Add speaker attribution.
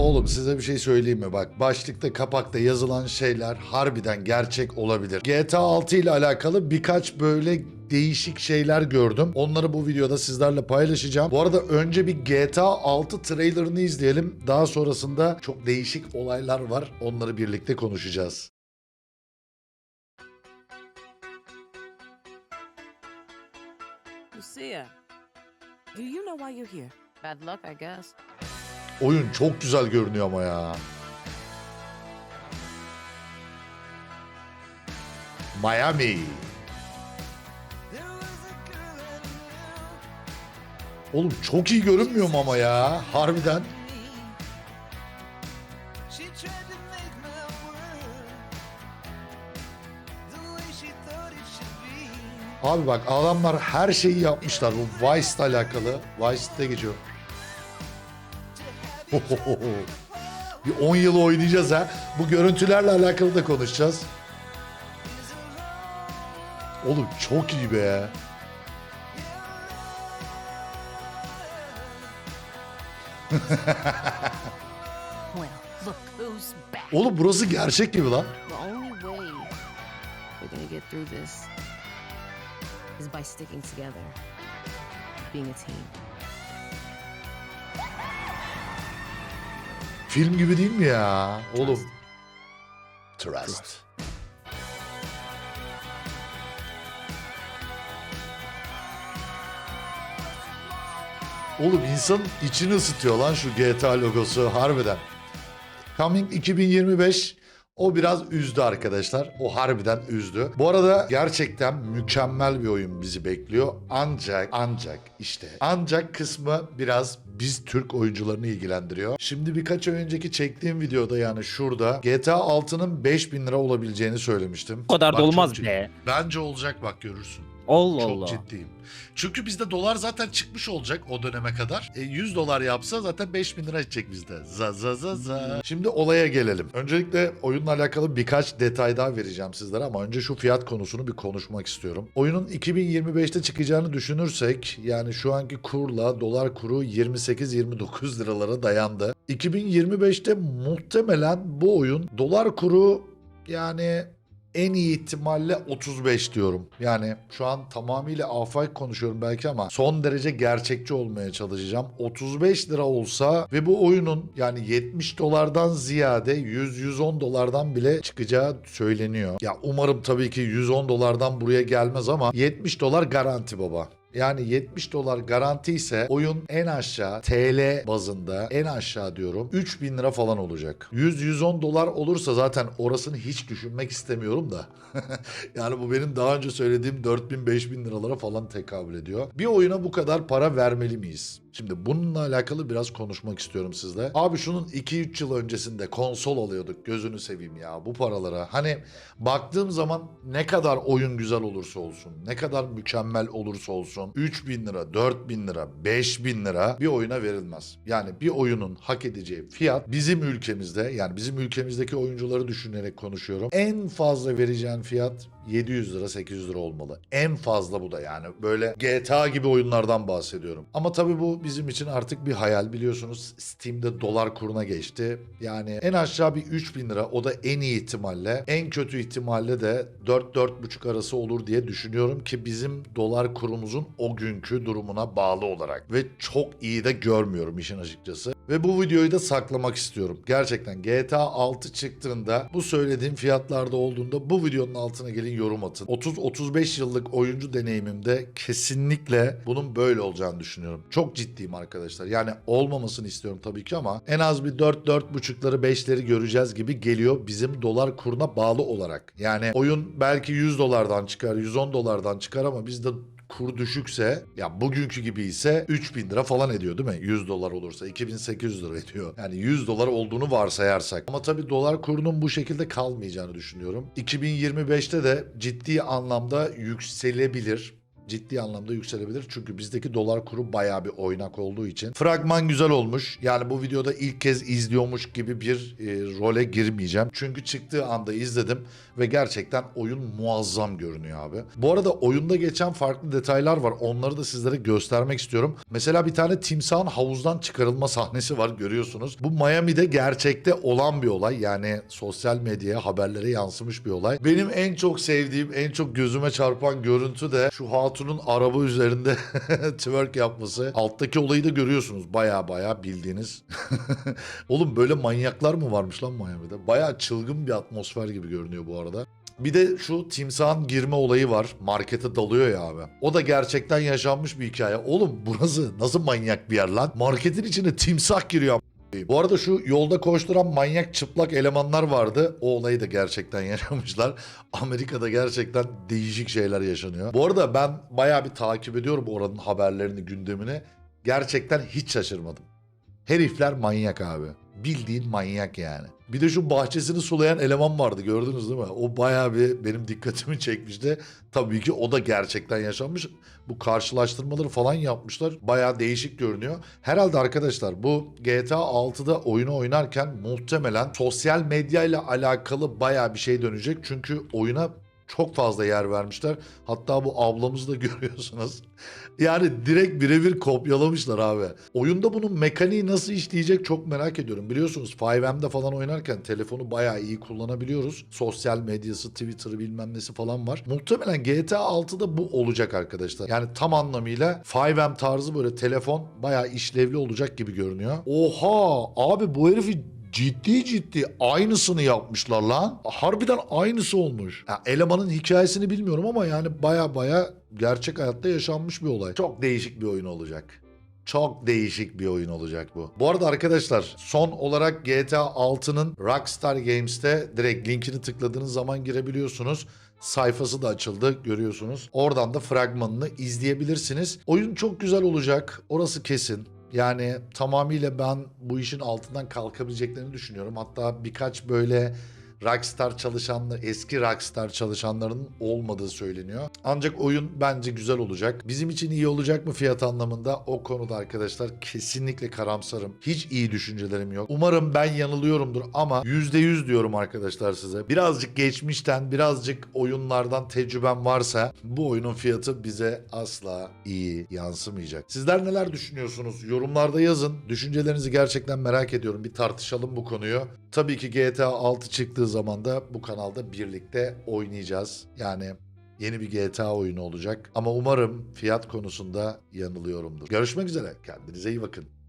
Speaker 1: Oğlum size bir şey söyleyeyim mi? Bak başlıkta kapakta yazılan şeyler harbiden gerçek olabilir. GTA 6 ile alakalı birkaç böyle değişik şeyler gördüm. Onları bu videoda sizlerle paylaşacağım. Bu arada önce bir GTA 6 trailerını izleyelim. Daha sonrasında çok değişik olaylar var. Onları birlikte konuşacağız.
Speaker 2: Lucia, do you know why you're here?
Speaker 3: Bad luck, I guess.
Speaker 1: Oyun çok güzel görünüyor ama ya. Miami. Oğlum çok iyi görünmüyor ama ya? Harbiden. Abi bak adamlar her şeyi yapmışlar. Bu Vice'la alakalı. Vice'de geçiyor. Bir 10 yıl oynayacağız ha. Bu görüntülerle alakalı da konuşacağız. Oğlum çok iyi be. Oğlum burası gerçek gibi lan.
Speaker 3: İs by sticking together, being a team.
Speaker 1: Film gibi değil mi ya? Oğlum. Trust. Oğlum insan içini ısıtıyor lan şu GTA logosu harbiden. Coming 2025 o biraz üzdü arkadaşlar. O harbiden üzdü. Bu arada gerçekten mükemmel bir oyun bizi bekliyor. Ancak ancak işte ancak kısmı biraz biz Türk oyuncularını ilgilendiriyor. Şimdi birkaç ay önceki çektiğim videoda yani şurada GTA 6'nın 5000 lira olabileceğini söylemiştim.
Speaker 4: O kadar
Speaker 1: Bak
Speaker 4: da olmaz be.
Speaker 1: Bence olacak bak görürsün.
Speaker 4: Allah
Speaker 1: Çok
Speaker 4: Allah.
Speaker 1: ciddiyim. Çünkü bizde dolar zaten çıkmış olacak o döneme kadar. E, 100 dolar yapsa zaten 5000 lira edecek bizde. Za za za za. Şimdi olaya gelelim. Öncelikle oyunla alakalı birkaç detay daha vereceğim sizlere ama önce şu fiyat konusunu bir konuşmak istiyorum. Oyunun 2025'te çıkacağını düşünürsek yani şu anki kurla dolar kuru 28-29 liralara dayandı. 2025'te muhtemelen bu oyun dolar kuru yani en iyi ihtimalle 35 diyorum. Yani şu an tamamıyla afak konuşuyorum belki ama son derece gerçekçi olmaya çalışacağım. 35 lira olsa ve bu oyunun yani 70 dolardan ziyade 100-110 dolardan bile çıkacağı söyleniyor. Ya umarım tabii ki 110 dolardan buraya gelmez ama 70 dolar garanti baba. Yani 70 dolar garanti ise oyun en aşağı TL bazında en aşağı diyorum 3000 lira falan olacak. 100-110 dolar olursa zaten orasını hiç düşünmek istemiyorum da. yani bu benim daha önce söylediğim 4000-5000 liralara falan tekabül ediyor. Bir oyuna bu kadar para vermeli miyiz? Şimdi bununla alakalı biraz konuşmak istiyorum sizle. Abi şunun 2-3 yıl öncesinde konsol alıyorduk gözünü seveyim ya bu paralara. Hani baktığım zaman ne kadar oyun güzel olursa olsun, ne kadar mükemmel olursa olsun 3000 lira, 4000 lira, 5000 lira bir oyuna verilmez. Yani bir oyunun hak edeceği fiyat bizim ülkemizde yani bizim ülkemizdeki oyuncuları düşünerek konuşuyorum. En fazla vereceğin fiyat 700 lira 800 lira olmalı. En fazla bu da yani. Böyle GTA gibi oyunlardan bahsediyorum. Ama tabii bu bizim için artık bir hayal biliyorsunuz. Steam'de dolar kuruna geçti. Yani en aşağı bir 3000 lira o da en iyi ihtimalle. En kötü ihtimalle de 4-4,5 arası olur diye düşünüyorum ki bizim dolar kurumuzun o günkü durumuna bağlı olarak. Ve çok iyi de görmüyorum işin açıkçası. Ve bu videoyu da saklamak istiyorum. Gerçekten GTA 6 çıktığında bu söylediğim fiyatlarda olduğunda bu videonun altına gelin yorum atın. 30-35 yıllık oyuncu deneyimimde kesinlikle bunun böyle olacağını düşünüyorum. Çok ciddiyim arkadaşlar. Yani olmamasını istiyorum tabii ki ama en az bir 4-4,5'ları 5'leri göreceğiz gibi geliyor bizim dolar kuruna bağlı olarak. Yani oyun belki 100 dolardan çıkar, 110 dolardan çıkar ama bizde kur düşükse ya bugünkü gibi ise 3000 lira falan ediyor değil mi? 100 dolar olursa 2800 lira ediyor. Yani 100 dolar olduğunu varsayarsak. Ama tabii dolar kurunun bu şekilde kalmayacağını düşünüyorum. 2025'te de ciddi anlamda yükselebilir. Ciddi anlamda yükselebilir. Çünkü bizdeki dolar kuru bayağı bir oynak olduğu için. Fragman güzel olmuş. Yani bu videoda ilk kez izliyormuş gibi bir e, role girmeyeceğim. Çünkü çıktığı anda izledim ve gerçekten oyun muazzam görünüyor abi. Bu arada oyunda geçen farklı detaylar var. Onları da sizlere göstermek istiyorum. Mesela bir tane timsahın havuzdan çıkarılma sahnesi var görüyorsunuz. Bu Miami'de gerçekte olan bir olay. Yani sosyal medyaya, haberlere yansımış bir olay. Benim en çok sevdiğim, en çok gözüme çarpan görüntü de şu hatunun araba üzerinde twerk yapması. Alttaki olayı da görüyorsunuz. Baya baya bildiğiniz. Oğlum böyle manyaklar mı varmış lan Miami'de? Baya çılgın bir atmosfer gibi görünüyor bu arada. Bir de şu timsahın girme olayı var. Markete dalıyor ya abi. O da gerçekten yaşanmış bir hikaye. Oğlum burası nasıl manyak bir yer lan? Marketin içine timsah giriyor. Bu arada şu yolda koşturan manyak çıplak elemanlar vardı. O olayı da gerçekten yaşamışlar. Amerika'da gerçekten değişik şeyler yaşanıyor. Bu arada ben bayağı bir takip ediyorum oranın haberlerini, gündemini. Gerçekten hiç şaşırmadım. Herifler manyak abi. Bildiğin manyak yani. Bir de şu bahçesini sulayan eleman vardı gördünüz değil mi? O bayağı bir benim dikkatimi çekmişti. Tabii ki o da gerçekten yaşanmış. Bu karşılaştırmaları falan yapmışlar. Bayağı değişik görünüyor. Herhalde arkadaşlar bu GTA 6'da oyunu oynarken muhtemelen sosyal medya ile alakalı bayağı bir şey dönecek. Çünkü oyuna çok fazla yer vermişler. Hatta bu ablamızı da görüyorsunuz. Yani direkt birebir kopyalamışlar abi. Oyunda bunun mekaniği nasıl işleyecek çok merak ediyorum. Biliyorsunuz 5M'de falan oynarken telefonu bayağı iyi kullanabiliyoruz. Sosyal medyası, Twitter'ı bilmem nesi falan var. Muhtemelen GTA 6'da bu olacak arkadaşlar. Yani tam anlamıyla 5M tarzı böyle telefon bayağı işlevli olacak gibi görünüyor. Oha abi bu herifi Ciddi ciddi aynısını yapmışlar lan. Harbiden aynısı olmuş. Ya, elemanın hikayesini bilmiyorum ama yani baya baya gerçek hayatta yaşanmış bir olay. Çok değişik bir oyun olacak. Çok değişik bir oyun olacak bu. Bu arada arkadaşlar son olarak GTA 6'nın Rockstar Games'te direkt linkini tıkladığınız zaman girebiliyorsunuz. Sayfası da açıldı görüyorsunuz. Oradan da fragmanını izleyebilirsiniz. Oyun çok güzel olacak. Orası kesin. Yani tamamıyla ben bu işin altından kalkabileceklerini düşünüyorum. Hatta birkaç böyle Rockstar çalışanlar, eski Rockstar çalışanlarının olmadığı söyleniyor. Ancak oyun bence güzel olacak. Bizim için iyi olacak mı fiyat anlamında? O konuda arkadaşlar kesinlikle karamsarım. Hiç iyi düşüncelerim yok. Umarım ben yanılıyorumdur ama %100 diyorum arkadaşlar size. Birazcık geçmişten, birazcık oyunlardan tecrübem varsa bu oyunun fiyatı bize asla iyi yansımayacak. Sizler neler düşünüyorsunuz? Yorumlarda yazın. Düşüncelerinizi gerçekten merak ediyorum. Bir tartışalım bu konuyu. Tabii ki GTA 6 çıktığı zaman da bu kanalda birlikte oynayacağız. Yani yeni bir GTA oyunu olacak. Ama umarım fiyat konusunda yanılıyorumdur. Görüşmek üzere. Kendinize iyi bakın.